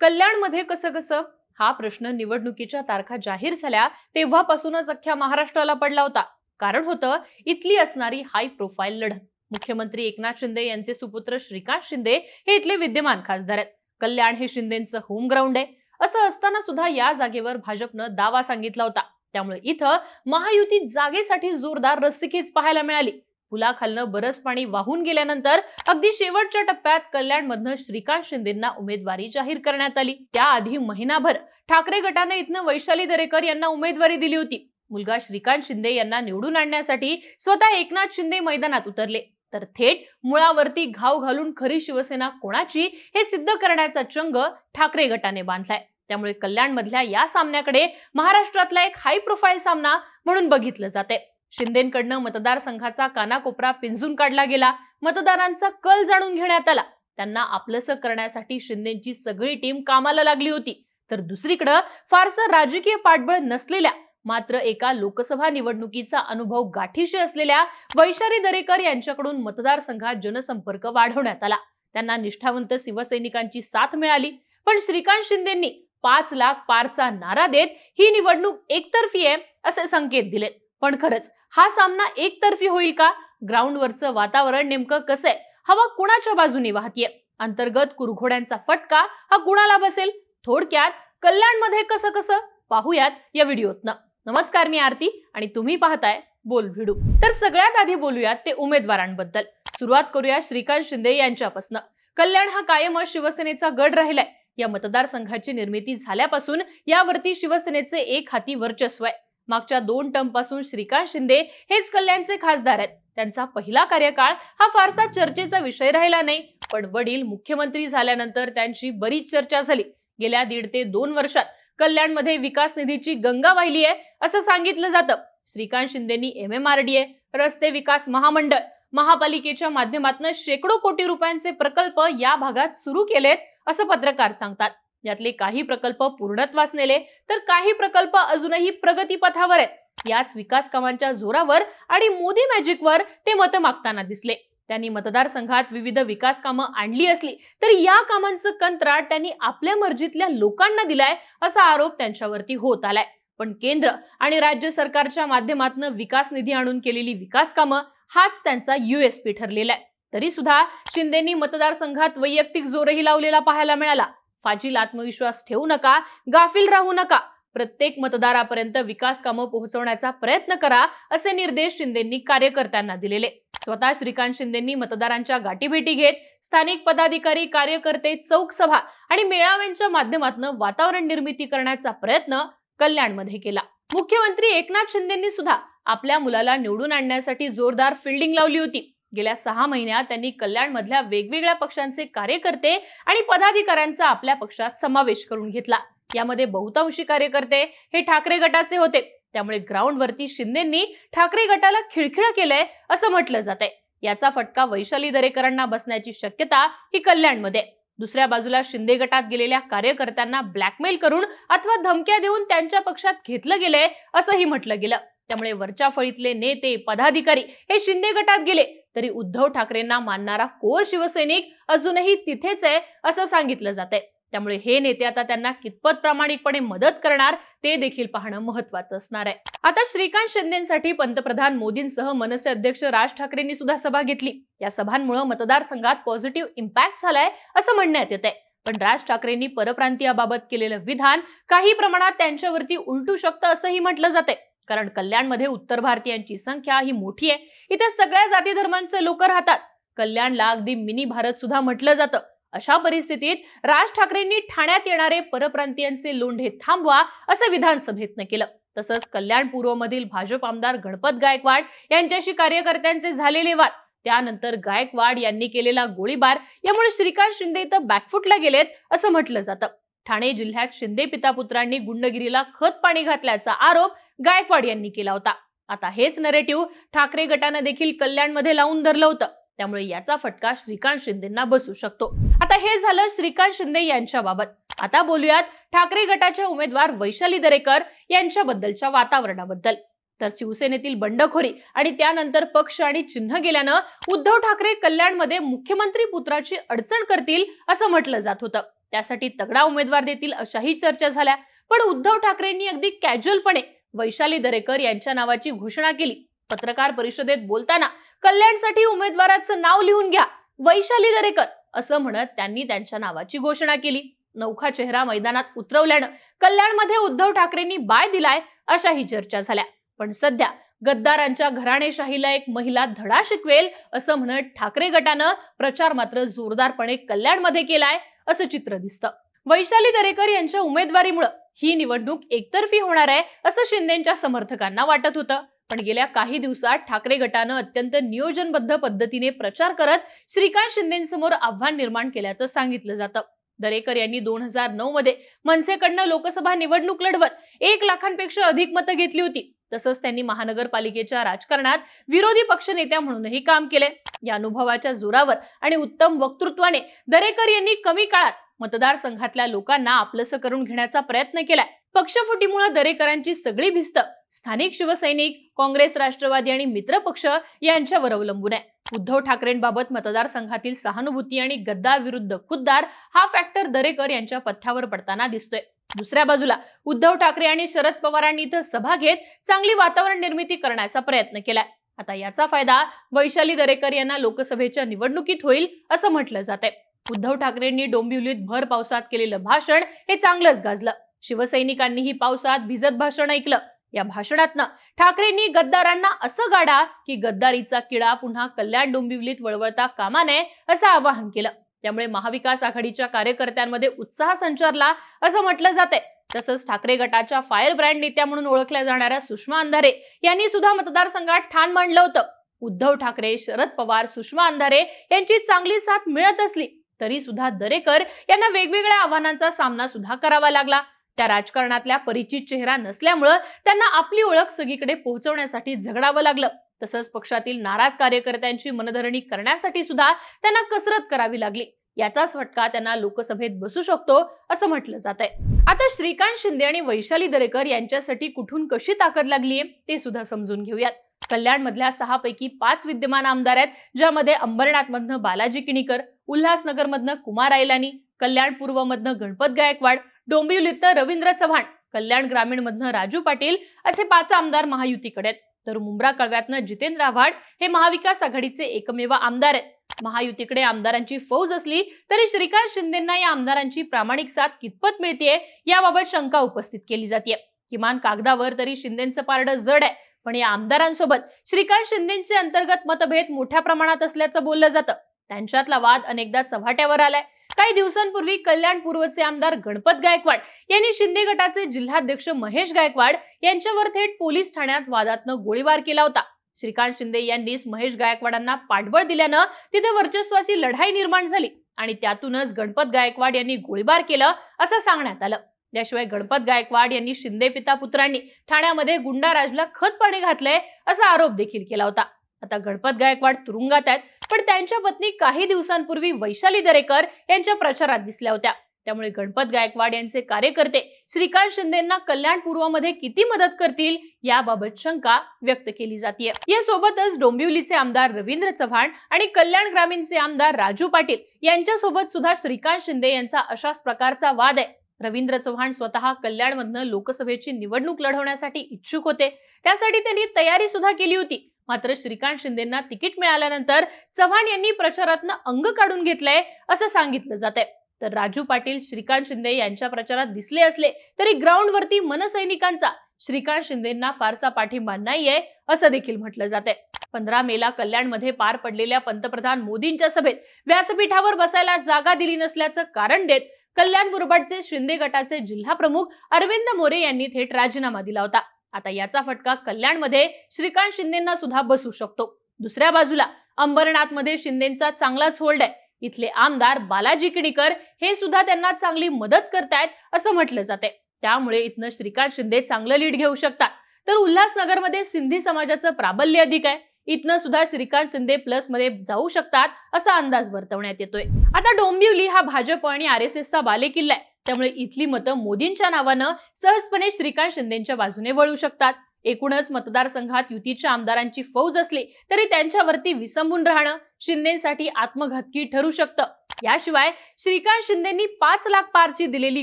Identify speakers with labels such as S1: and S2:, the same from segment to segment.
S1: कल्याणमध्ये कसं कसं? हा प्रश्न निवडणुकीच्या तारखा जाहीर झाल्या तेव्हापासूनच अख्ख्या महाराष्ट्राला पडला होता. कारण होतं इथली असणारी हाय प्रोफाईल लढत. मुख्यमंत्री एकनाथ शिंदे यांचे सुपुत्र श्रीकांत शिंदे हे इथले विद्यमान खासदार आहेत. कल्याण हे शिंदेचं होम ग्राउंड आहे. असं असताना सुद्धा या जागेवर भाजपनं दावा सांगितला होता. त्यामुळे इथं महायुती जागेसाठी जोरदार रस्सीखेच पाहायला मिळाली. पुलाखालनं बरंच पाणी वाहून गेल्यानंतर अगदी शेवटच्या टप्प्यात कल्याणमधनं श्रीकांत शिंदेंना उमेदवारी जाहीर करण्यात आली. त्याआधी महिनाभर ठाकरे गटानं इथनं वैशाली दरेकर यांना उमेदवारी दिली होती. मुलगा श्रीकांत शिंदे यांना निवडून आणण्यासाठी स्वतः एकनाथ शिंदे मैदानात उतरले. तर थेट मुळावरती घाव घालून खरी शिवसेना कोणाची हे सिद्ध करण्याचा चंग ठाकरे गटाने बांधलाय. त्यामुळे कल्याणमधल्या या सामन्याकडे महाराष्ट्रातला एक हाय प्रोफाईल सामना म्हणून बघितलं जाते शिंदेकडनं मतदारसंघाचा कानाकोपरा पिंजून काढला गेला. मतदारांचा कल जाणून घेण्यात आला. त्यांना आपलंसं करण्यासाठी शिंदेची सगळी टीम कामाला लागली होती. तर दुसरीकडं फारसं राजकीय पाठबळ नसलेल्या मात्र एका लोकसभा निवडणुकीचा अनुभव गाठीशी असलेल्या वैशाली दरेकर यांच्याकडून मतदारसंघात जनसंपर्क वाढवण्यात आला. त्यांना निष्ठावंत शिवसैनिकांची साथ मिळाली. पण श्रीकांत शिंदेंनी पाच लाख पारचा नारा देत ही निवडणूक एकतर्फी आहे असे संकेत दिलेत. पण खरंच हा सामना एकतर्फी होईल का? ग्राउंडवरचं वातावरण नेमकं कसं आहे? हवा कुणाच्या बाजूने वाहतीये? अंतर्गत कुरघोड्यांचा फटका हा कुणाला बसेल? थोडक्यात कल्याणमध्ये कसं कसं? पाहूयात या व्हिडिओतनं. नमस्कार मी आरती आणि तुम्ही पाहताय बोल भिडू. तर सगळ्यात आधी बोलूयात ते उमेदवारांबद्दल. सुरुवात करूया श्रीकांत शिंदे यांच्यापासून. कल्याण हा कायमच शिवसेनेचा गड राहिलाय. या मतदारसंघाची निर्मिती झाल्यापासून यावरती शिवसेनेचे एक हाती वर्चस्व आहे. मागच्या दोन टर्मपासून श्रीकांत शिंदे हेच कल्याणचे खासदार आहेत. त्यांचा पहिला कार्यकाळ हा फारसा चर्चेचा विषय राहिला नाही. पण वडील मुख्यमंत्री झाल्यानंतर त्यांची बरीच चर्चा झाली. गेल्या दीड ते दोन वर्षात कल्याणमध्ये विकास निधीची गंगा वाहिली आहे असं सांगितलं जातं. Shrikant शिंदेनी M M R D A रस्ते विकास महामंडळ महापालिकेच्या माध्यमातून शेकडो कोटी रुपयांचे प्रकल्प या भागात सुरू केलेत असं पत्रकार सांगतात. यातले काही प्रकल्प पूर्णत्वास नेले तर काही प्रकल्प अजूनही प्रगतीपथावर आहेत. याच विकास कामांच्या जोरावर आणि मोदी मॅजिकवर ते मतं मागताना दिसले. त्यांनी मतदारसंघात विविध विकास कामं आणली असली तर या कामांचं कंत्राट त्यांनी आपल्या मर्जीतल्या लोकांना दिलाय असा आरोप त्यांच्यावरती होत आलाय. पण केंद्र आणि राज्य सरकारच्या माध्यमातून विकास निधी आणून केलेली विकास कामं हाच त्यांचा युएसपी ठरलेला आहे. तरी सुद्धा शिंदेनी मतदारसंघात वैयक्तिक जोरही लावलेला पाहायला मिळाला. फाजील आत्मविश्वास ठेवू नका गाफील राहू नका. प्रत्येक मतदारापर्यंत विकास कामं पोहोचवण्याचा प्रयत्न करा असे निर्देश शिंदेंनी कार्यकर्त्यांना दिलेले. स्वतः श्रीकांत शिंदेंनी मतदारांच्या गाठीभेटी घेत स्थानिक पदाधिकारी कार्यकर्ते चौक सभा आणि मेळाव्यांच्या माध्यमातून वातावरण निर्मिती करण्याचा प्रयत्न कल्याणमध्ये केला. मुख्यमंत्री एकनाथ शिंदेंनी सुद्धा आपल्या मुलाला निवडून आणण्यासाठी जोरदार फिल्डिंग लावली होती. गेल्या सहा महिन्यात त्यांनी कल्याणमधल्या वेगवेगळ्या पक्षांचे कार्यकर्ते आणि पदाधिकाऱ्यांचा आपल्या पक्षात समावेश करून घेतला. यामध्ये बहुतांशी कार्यकर्ते हे ठाकरे गटाचे होते. त्यामुळे ग्राउंडवरती शिंदेंनी ठाकरे गटाला खिळखिळ केलंय असं म्हटलं जात आहे याचा फटका वैशाली दरेकरांना बसण्याची शक्यता ही कल्याणमध्ये. दुसऱ्या बाजूला शिंदे गटात गेलेल्या कार्यकर्त्यांना ब्लॅकमेल करून अथवा धमक्या देऊन त्यांच्या पक्षात घेतलं गेलंय असंही म्हटलं गेलं. त्यामुळे वरच्या फळीतले नेते पदाधिकारी हे शिंदे गटात गेले. तरी उद्धव ठाकरेंना मानणारा कोर शिवसैनिक अजूनही तिथेच आहे असं सांगितलं जात आहे त्यामुळे हे नेते आता त्यांना कितपत प्रामाणिकपणे मदत करणार ते देखील पाहणं महत्वाचं असणार आहे. आता श्रीकांत शिंदेसाठी पंतप्रधान मोदींसह मनसे अध्यक्ष राज ठाकरेंनी सुद्धा सभा घेतली. या सभांमुळे मतदारसंघात पॉझिटिव्ह इम्पॅक्ट झालाय असं म्हणण्यात येत आहे पण राज ठाकरेंनी परप्रांतीयाबाबत केलेलं विधान काही प्रमाणात त्यांच्यावरती उलटू शकतं असंही म्हटलं जाते कारण कल्याणमध्ये उत्तर भारतीयांची संख्या ही मोठी आहे. इथे सगळ्या जाती धर्मांचे लोक राहतात. कल्याणला अगदी मिनी भारत सुद्धा म्हटलं जातं. अशा परिस्थितीत राज ठाकरेंनी ठाण्यात येणारे परप्रांतीयांचे लोंढे थांबवा असं विधानसभेतनं केलं. तसंच कल्याण पूर्वमधील भाजप आमदार गणपत गायकवाड यांच्याशी कार्यकर्त्यांचे झालेले वाद त्यानंतर गायकवाड यांनी केलेला गोळीबार यामुळे श्रीकांत शिंदे इथं बॅकफुटला गेलेत असं म्हटलं जातं. ठाणे जिल्ह्यात शिंदे पिता पुत्रांनी गुंडगिरीला खत पाणी घातल्याचा आरोप गायकवाड यांनी केला होता. आता हेच नरेटिव्ह ठाकरे गटानं देखील कल्याणमध्ये लावून धरलं होतं. त्यामुळे याचा फटका श्रीकांत शिंदेना बसू शकतो. आता हे झालं श्रीकांत शिंदे यांच्या बाबत आता बोलूयात ठाकरे गटाच्या उमेदवार वैशाली दरेकर यांच्याबद्दलच्या वातावरणाबद्दल. तर शिवसेनेतील बंडखोरी आणि त्यानंतर पक्ष आणि चिन्ह गेल्यानं उद्धव ठाकरे कल्याणमध्ये मुख्यमंत्री पुत्राची अडचण करतील असं म्हटलं जात होतं. त्यासाठी तगडा उमेदवार देतील अशाही चर्चा झाल्या. पण उद्धव ठाकरेंनी अगदी कॅज्युअलपणे वैशाली दरेकर यांच्या नावाची घोषणा केली. पत्रकार परिषदेत बोलताना कल्याणसाठी उमेदवाराचं नाव लिहून घ्या वैशाली दरेकर असं म्हणत त्यांनी त्यांच्या नावाची घोषणा केली. नौखा चेहरा मैदानात उतरवल्यानं कल्याणमध्ये उद्धव ठाकरेंनी बाय दिलाय अशाही चर्चा झाल्या. पण सध्या गद्दारांच्या घराणेशाहीला एक महिला धडा शिकवेल असं म्हणत ठाकरे गटानं प्रचार मात्र जोरदारपणे कल्याणमध्ये केलाय असं चित्र दिसतं. वैशाली दरेकर यांच्या उमेदवारीमुळे ही निवडणूक एकतर्फी होणार आहे असं शिंदेच्या समर्थकांना वाटत होतं. पण गेल्या काही दिवसात ठाकरे गटानं अत्यंत नियोजनबद्ध पद्धतीने प्रचार करत श्रीकांत शिंदेसमोर आव्हान निर्माण केल्याचं सांगितलं जातं. दरेकर यांनी दोन हजार नऊ मध्ये मनसेकडनं लोकसभा निवडणूक लढवत एक लाखांपेक्षा अधिक मतं घेतली होती. तसंच त्यांनी महानगरपालिकेच्या राजकारणात विरोधी पक्षनेत्या म्हणूनही काम केले या अनुभवाच्या जोरावर आणि उत्तम वक्तृत्वाने दरेकर यांनी कमी काळात मतदारसंघातल्या लोकांना आपलंसं करून घेण्याचा प्रयत्न केलाय. पक्षफुटीमुळे दरेकरांची सगळी भिस्त. स्थानिक शिवसैनिक काँग्रेस राष्ट्रवादी आणि मित्र पक्ष यांच्यावर अवलंबून आहे. उद्धव ठाकरेंबाबत मतदारसंघातील सहानुभूती आणि गद्दार विरुद्ध खुद्दार हा फॅक्टर दरेकर यांच्या पथ्यावर पडताना दिसतोय. दुसऱ्या बाजूला उद्धव ठाकरे आणि शरद पवारांनी इथं सभा घेत चांगली वातावरण निर्मिती करण्याचा प्रयत्न केलाय. आता याचा फायदा वैशाली दरेकर यांना लोकसभेच्या निवडणुकीत होईल असं म्हटलं जाते उद्धव ठाकरेंनी डोंबिवलीत भर पावसात केलेलं भाषण हे चांगलंच गाजलं. शिवसैनिकांनीही पावसात भिजत भाषण ऐकलं. या भाषणातनं ठाकरेंनी गद्दारांना असं गाडा की गद्दारीचा किडा पुन्हा कल्याण डोंबिवलीत वळवळता कामा नये असं आवाहन केलं. त्यामुळे महाविकास आघाडीच्या कार्यकर्त्यांमध्ये उत्साह संचारला असं म्हटलं जातंय. तसंच ठाकरे गटाच्या फायर ब्रँड नेत्या म्हणून ओळखल्या जाणाऱ्या सुषमा अंधारे यांनी सुद्धा मतदारसंघात ठाण मांडलं होतं. उद्धव ठाकरे शरद पवार सुषमा अंधारे यांची चांगली साथ मिळत असली तरी सुद्धा दरेकर यांना वेगवेगळ्या आव्हानांचा सामना सुद्धा करावा लागला. त्या राजकारणातल्या परिचित चेहरा नसल्यामुळं त्यांना आपली ओळख सगळीकडे पोहोचवण्यासाठी झगडावं लागलं. तसंच पक्षातील नाराज कार्यकर्त्यांची मनधरणी करण्यासाठी सुद्धा त्यांना कसरत करावी लागली. याचाच फटका त्यांना लोकसभेत बसू शकतो असं म्हटलं जात आहे आता श्रीकांत शिंदे आणि वैशाली दरेकर यांच्यासाठी कुठून कशी ताकद लागलीये ते सुद्धा समजून घेऊयात. कल्याणमधल्या सहापैकी पाच विद्यमान आमदार आहेत ज्यामध्ये अंबरनाथमधनं बालाजी किणीकर उल्हासनगरमधनं कुमार आयलानी कल्याण पूर्वमधनं गणपत गायकवाड डोंबिवलीतनं रवींद्र चव्हाण कल्याण ग्रामीणमधनं राजू पाटील असे पाच आमदार महायुतीकडे आहेत. तर मुंब्रा कळव्यातनं जितेंद्र आव्हाड हे महाविकास आघाडीचे एकमेव आमदार आहेत. महायुतीकडे आमदारांची फौज असली तरी श्रीकांत शिंदेना या आमदारांची प्रामाणिक साथ कितपत मिळतेय याबाबत शंका उपस्थित केली जाते किमान कागदावर तरी शिंदेचं पारडं जड आहे. पण या आमदारांसोबत श्रीकांत शिंदेचे अंतर्गत मतभेद मोठ्या प्रमाणात असल्याचं बोललं जातं. त्यांच्यातला वाद अनेकदा चव्हाट्यावर आलाय. काही दिवसांपूर्वी कल्याण पूर्वचे आमदार गणपत गायकवाड यांनी शिंदे गटाचे जिल्हाध्यक्ष महेश गायकवाड यांच्यावर थेट पोलीस ठाण्यात वादातनं गोळीबार केला होता. श्रीकांत शिंदे यांनीच महेश गायकवाडांना पाठबळ दिल्यानं तिथे वर्चस्वाची लढाई निर्माण झाली आणि त्यातूनच गणपत गायकवाड यांनी गोळीबार केलं असं सांगण्यात आलं. याशिवाय गणपत गायकवाड यांनी शिंदे पिता पुत्रांनी ठाण्यामध्ये गुंडाराजला खत पाणी घातलंय असा आरोप देखील केला होता. आता गणपत गायकवाड तुरुंगात आहेत पण त्यांच्या पत्नी काही दिवसांपूर्वी वैशाली दरेकर यांच्या प्रचारात दिसल्या होत्या. त्यामुळे गणपत गायकवाड यांचे कार्यकर्ते श्रीकांत शिंदेना कल्याण पूर्वमध्ये किती मदत करतील याबाबत शंका व्यक्त केली जाते यासोबतच डोंबिवलीचे आमदार रवींद्र चव्हाण आणि कल्याण ग्रामीणचे आमदार राजू पाटील यांच्यासोबत सुद्धा श्रीकांत शिंदे यांचा अशाच प्रकारचा वाद आहे. रवींद्र चव्हाण स्वतः कल्याणमधनं लोकसभेची निवडणूक लढवण्यासाठी इच्छुक होते. त्यासाठी त्यांनी तयारी सुद्धा केली होती. मात्र श्रीकांत शिंदेना तिकीट मिळाल्यानंतर चव्हाण यांनी प्रचारातनं अंग काढून घेतलंय असं सांगितलं जात आहे तर राजू पाटील श्रीकांत शिंदे यांच्या प्रचारात दिसले असले तरी ग्राउंडवरती मनसैनिकांचा श्रीकांत शिंदेना फारसा पाठिंबा नाहीये असं देखील म्हटलं जाते पंधरा मेला कल्याणमध्ये पार पडलेल्या पंतप्रधान मोदींच्या सभेत व्यासपीठावर बसायला जागा दिली नसल्याचं कारण देत कल्याण मुरबाडचे शिंदे गटाचे जिल्हा प्रमुख अरविंद मोरे यांनी थेट राजीनामा दिला होता. आता याचा फटका कल्याणमध्ये श्रीकांत शिंदेना सुद्धा बसू शकतो. दुसऱ्या बाजूला अंबरनाथमध्ये शिंदेचा चांगलाच होल्ड आहे. इथले आमदार बालाजी किणीकर हे सुद्धा त्यांना चांगली मदत करतायत असं म्हटलं जाते त्यामुळे इथनं श्रीकांत शिंदे चांगलं लीड घेऊ शकतात. तर उल्हासनगरमध्ये सिंधी समाजाचं प्राबल्य अधिक आहे. इथनं सुद्धा श्रीकांत शिंदे प्लसमध्ये जाऊ शकतात असा अंदाज वर्तवण्यात येतोय. आता डोंबिवली हा भाजप आणि आर एस एसचा बालेकिल्ला आहे. त्यामुळे इथली मतं मोदींच्या नावानं सहजपणे श्रीकांत शिंदेच्या बाजूने वळू शकतात. एकूणच मतदारसंघात युतीच्या आमदारांची फौज असली तरी त्यांच्यावरती विसंबून राहणं शिंदेसाठी आत्मघातकी ठरू शकतं. याशिवाय श्रीकांत शिंदेनी पाच लाख पारची दिलेली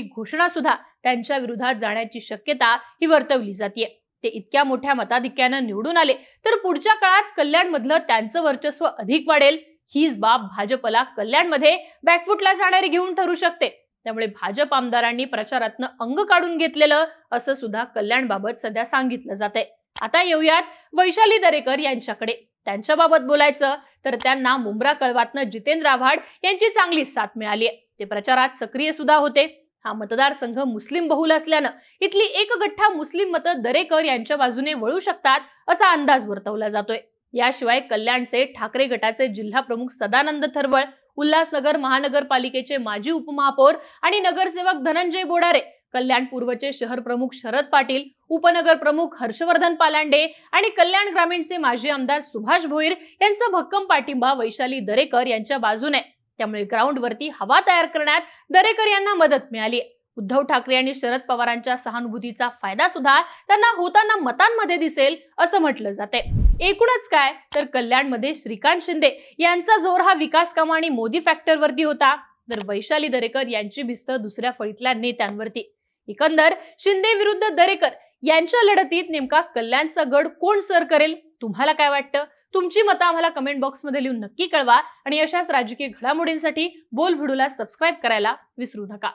S1: घोषणा सुद्धा त्यांच्या विरोधात जाण्याची शक्यता ही वर्तवली जाते ते इतक्या मोठ्या मताधिक्यानं निवडून आले तर पुढच्या काळात कल्याणमधलं त्यांचं वर्चस्व अधिक वाढेल. हीच बाब भाजपला कल्याणमध्ये बॅकफुटला जाणारी घेऊन ठरू शकते. त्यामुळे भाजप आमदारांनी प्रचारातनं अंग काढून घेतलेलं असं सुद्धा कल्याणबाबत सध्या सांगितलं जात आहे आता येऊयात वैशाली दरेकर यांच्याकडे. त्यांच्याबाबत बोलायचं तर त्यांना मुंब्रा कळवातनं जितेंद्र आव्हाड यांची चांगली साथ मिळाली आहे ते प्रचारात सक्रिय सुद्धा होते. हा मतदारसंघ मुस्लिम बहुल असल्यानं इथली एक गठ्ठा मुस्लिम मतं दरेकर यांच्या बाजूने वळू शकतात असा अंदाज वर्तवला जातोय. याशिवाय कल्याणचे ठाकरे गटाचे जिल्हा प्रमुख सदानंद थरवळ उल्हासनगर महानगरपालिकेचे माजी उपमहापौर आणि नगरसेवक धनंजय बोडारे कल्याण पूर्वचे शहर प्रमुख शरद पाटील उपनगर प्रमुख हर्षवर्धन पालांडे आणि कल्याण ग्रामीणचे माजी आमदार सुभाष भोईर यांचा भक्कम पाठिंबा वैशाली दरेकर यांच्या बाजूने त्यामुळे ग्राउंडवरती हवा तयार करण्यात दरेकर यांना मदत मिळाली. उद्धव ठाकरे आणि शरद पवारांच्या सहानुभूतीचा फायदा सुद्धा त्यांना होताना मतांमध्ये दिसेल असं म्हटलं जाते. एकूणच काय? तर कल्याणमध्ये श्रीकांत शिंदे यांचा जोर हा विकास कामा आणि मोदी फॅक्टरवरती होता. तर वैशाली दरेकर यांची भिस्त दुसऱ्या फळीतल्या नेत्यांवरती. एकंदर शिंदे विरुद्ध दरेकर यांच्या लढतीत नेमका कल्याणचा गड कोण सर करेल? तुम्हाला काय वाटतं? तुमची मतं आम्हाला कमेंट बॉक्समध्ये लिहून नक्की कळवा आणि अशाच राजकीय घडामोडींसाठी बोल भिडूला सबस्क्राईब करायला विसरू नका.